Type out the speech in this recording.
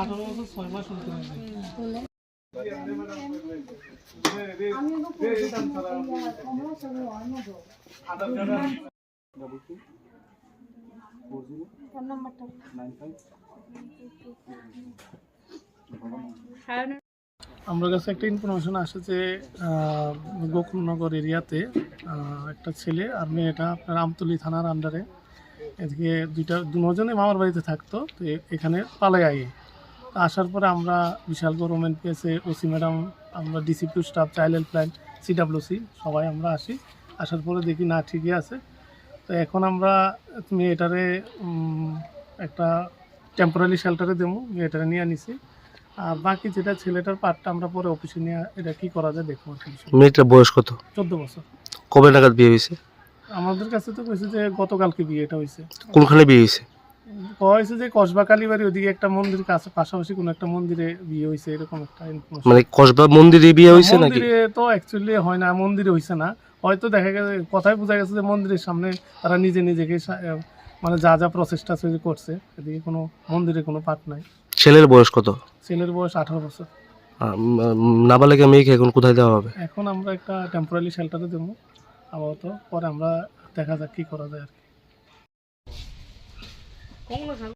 আঠারো বছর ছয় মাস হতে আমার কাছে একটা ইনফরমেশন আসে যে গোকুলনগর এরিয়াতে একটা ছেলে আর মেয়েটা আপনার আমতলি থানার আন্ডারে এদিকে দুইটা, দুজনে মামার বাড়িতে থাকতো, তো এখানে পালাই আগে। তো আসার পরে আমরা বিশাল গভর্নমেন্ট পেয়েছে ওসি ম্যাডাম আমরা DCPU staff child helpline CWC সবাই আমরা আসি। আসার পরে দেখি না ঠিকই আছে। তো এখন আমরা মেয়েটারে উম, একটা টেম্পোরারি শেল্টারে দেবো মেয়েটারে নিয়ে নিছি আর বাকি যেটা ছেলেটার পার্টটা আমরা পরে অফিসে নিয়ে এটা কি করা যায় দেখব মেয়েটার বয়স কত? চোদ্দ বছর। কবে নাগাদ বিয়ে হয়েছে? আমাদের কাছে তো কইছে যে গতকালকে বিয়েটা হয়েছে। কোনখানে বিয়ে হয়েছে? কয়েছে যে কসবা কালীবাড়ি ওদিকে একটা মন্দির কাছে পাশাপাশি কোনো একটা মন্দিরে বিয়ে হয়েছে এরকম একটা। মানে কসবা মন্দিরে বিয়ে হয়েছে নাকি? মন্দিরে তো অ্যাকচুয়ালি হয় না মন্দিরে হয়েছে না। হয়তো দেখা গেছে কথাই বোঝা গেছে যে মন্দিরের সামনে তারা নিজে নিজেকে সা- মানে যা যা প্রচেষ্টা তৈরি করছে এদিকে কোনো মন্দিরে কোনো পাঠ নাই। ছেলের বয়স কত? ছেলের বয়স আঠারো বছর। আহ, উম, নাবালিকা মেয়েকে এখন কোথায় দেওয়া হবে? এখন আমরা একটা টেম্পোরারি শেল্টারে দেবো আপাতত। পরে আমরা দেখা যাক কি করা যায় আর কি। 公了是。